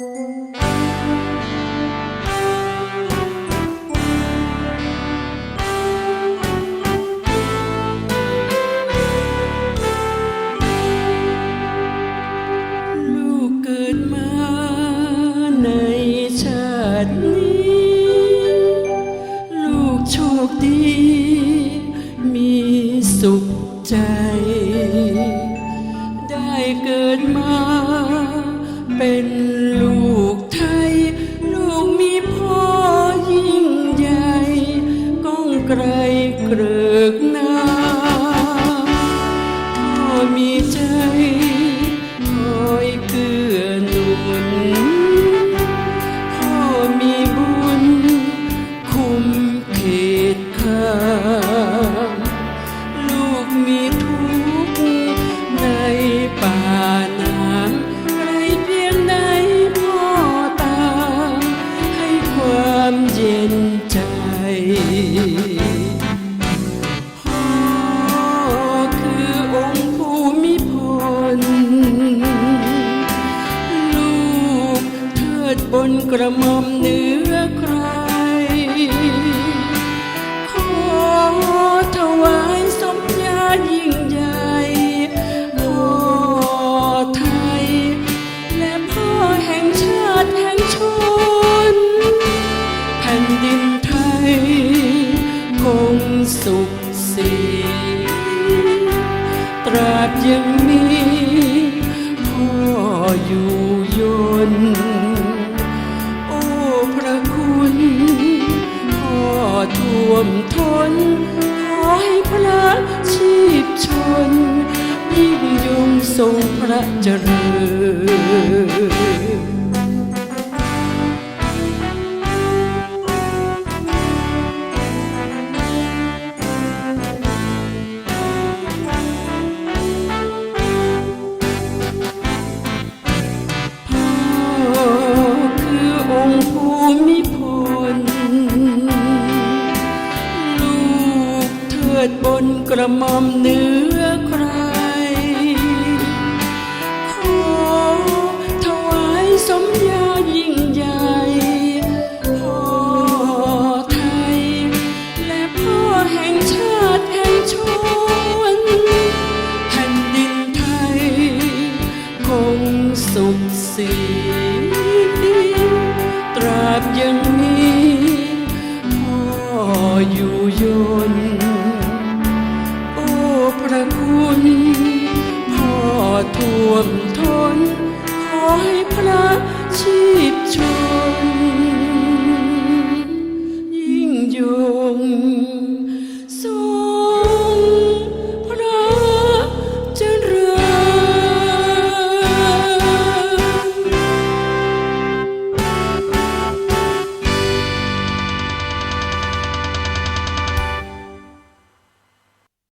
ลูกเกิดมาในชาตินี้ ลูกโชคดี มีสุขใจ ได้เกิดมาเป็น ไกลเกลือก บนกระหม่อมเหนือใคร ขอถวายสมญายิ่งใหญ่พ่อไทย และพ่อแห่งชาติแห่งชน แผ่นดินไทย คงสุขสีตราบยังมีพ่ออยู่ยน วมทนขอให้พระชีพชนยิ่งยงทรงพระเจริญ ดบนกระหม่อมเนื้อายพระชีพชนยิ่งยง